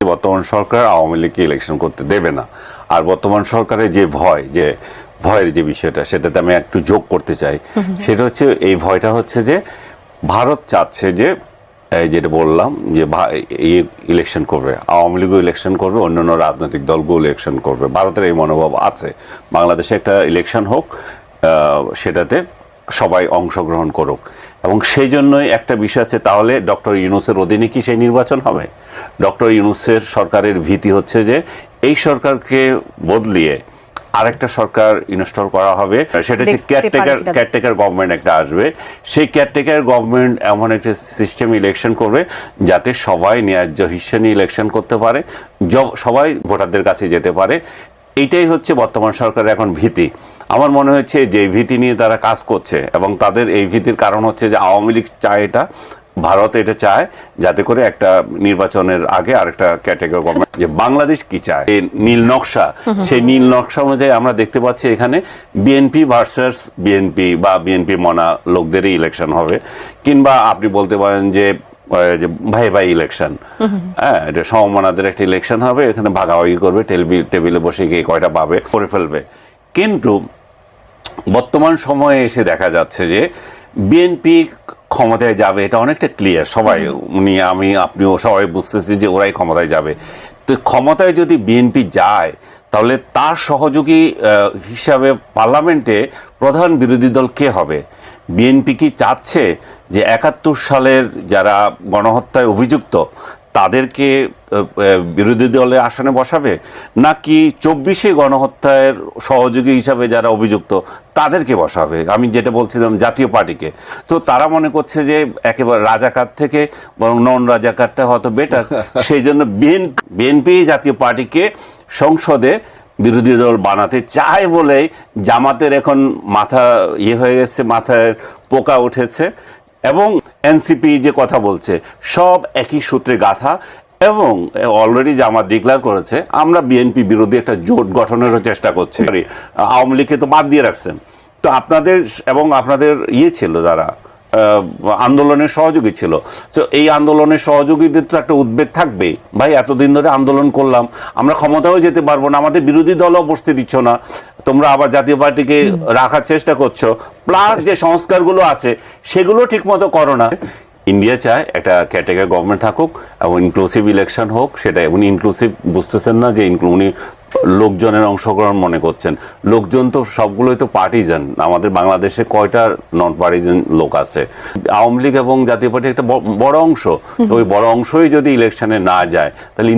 বর্তমান সরকার আওয়ামী লীগকে ইলেকশন করতে দেবে না। আর বর্তমান সরকারের যে ভয় যে ভয়ের যে বিষয়টা সেটাতে আমি একটু যোগ করতে চাই। সেটা হচ্ছে এই ভয়টা হচ্ছে যে ভারত চাচ্ছে যে যেটা বললাম যে ইলেকশন করবে আওয়ামী লীগও ইলেকশন করবে অন্যান্য রাজনৈতিক দলগুলো ইলেকশন করবে। ভারতের এই মনোভাব আছে। বাংলাদেশে একটা ইলেকশন হোক সেটাতে সবাই অংশগ্রহণ করুক। এবং সেই জন্যই একটা বিষয় আছে তাহলে ডক্টর ইউনুসের অধীনে কি সেই নির্বাচন হবে? ডক্টর ইউনুসের সরকারের ভীতি হচ্ছে যে এই সরকারকে বদলিয়ে আরেকটা সরকার ইনস্টল করা হবে। সেটা হচ্ছে কেয়ারটেকার কেয়ারটেকার গভর্নমেন্ট একটা আসবে। সেই কেয়ারটেকার গভর্নমেন্ট এমন একটা সিস্টেম ইলেকশন করবে যাতে সবাই ন্যায্য হিসেবে নিয়ে ইলেকশন করতে পারে সবাই ভোটারদের কাছে যেতে পারে। এইটাই হচ্ছে বর্তমান সরকারের এখন ভীতি। আমার মনে হচ্ছে যে ভীতি নিয়ে তারা কাজ করছে এবং তাদের এই ভীতির কারণ হচ্ছে যে আওয়ামী লীগ চায় এটা, ভারত এটা চায় যাতে করে একটা নির্বাচনের আগে আরেকটা ক্যাটেগরি গভর্নমেন্ট যে বাংলাদেশ কি চায়? এই নীল নকশা, সেই নীল নকশা অনুযায়ী আমরা দেখতে পাচ্ছি এখানে বিএনপি ভার্সাস বিএনপি বা বিএনপি মনা লোকদেরই ইলেকশন হবে। কিংবা আপনি বলতে পারেন যে যে ভাই ভাই ইলেকশন হ্যাঁ এটা সমমনাদের একটা ইলেকশন হবে, এখানে ভাগাভাগি করবে, টেবিল বসে গিয়ে কয়টা পাবে, করে ফেলবে। কিন্তু বর্তমান সময়ে এসে দেখা যাচ্ছে যে বিএনপি ক্ষমতায় যাবে, এটা অনেকটা ক্লিয়ার সবাই, উনি, আমি, আপনিও, সবাই বুঝতেছি যে ওরাই ক্ষমতায় যাবে। তো ক্ষমতায় যদি বিএনপি যায়, তাহলে তার সহযোগী হিসাবে পার্লামেন্টে প্রধান বিরোধী দল কে হবে? বিএনপি কি চাচ্ছে যে একাত্তর সালের যারা গণহত্যায় অভিযুক্ত তাদেরকে বিরোধী দলে আসনে বসাবে? নাকি চব্বিশে গণহত্যার সহযোগী হিসাবে যারা অভিযুক্ত তাদেরকে বসাবে? আমি যেটা বলছিলাম জাতীয় পার্টিকে। তো তারা মনে করছে যে একেবারে রাজাকার থেকে বরং নন রাজাকারটা হয়তো বেটার সেই জন্য বিএনপি জাতীয় পার্টিকে সংসদে বিরোধী দল বানাতে চায় বলেই জামাতের এখন মাথা ইয়ে হয়ে গেছে, মাথায় পোকা উঠেছে এবং এনসিপি যে কথা বলছে, সব একই সূত্রে গাথা এবং অলরেডি জামাত ডিক্লেয়ার করেছে, আমরা বিএনপি বিরোধী একটা জোট গঠনেরও চেষ্টা করছি। আওয়ামী লীগকে তো বাদ দিয়ে রাখছেন। তো আপনাদের এবং আপনাদের ইয়ে ছিল যারা আন্দোলনের সহযোগী ছিল। তো এই আন্দোলনের সহযোগীদের তো একটা উদ্বেগ থাকবেই। ভাই, এতদিন ধরে আন্দোলন করলাম, আমরা ক্ষমতাও যেতে পারব না, আমাদের বিরোধী দলও বসতে দিচ্ছ না, তোমরা আবার জাতীয় পার্টিকে রাখার চেষ্টা করছ প্লাস যে সংস্কারগুলো আছে, সেগুলো ঠিক মতো করো না। ইন্ডিয়া চায় একটা ক্যাটেগরি গভর্নমেন্ট থাকুক এবং ইনক্লুসিভ ইলেকশন হোক সেটা উনি ইনক্লুসিভ বুঝতেছেন না যে উনি লোকজনের অংশগ্রহণ মনে করছেন। লোকজন তো সবগুলোই তো পার্টিজান আমাদের বাংলাদেশে কয়টা নন পার্টিজান লোক আছে? আওয়ামী লীগ এবং জাতীয় পার্টি একটা বড় অংশ। তো ওই বড় অংশই যদি ইলেকশনে না যায়, তাহলে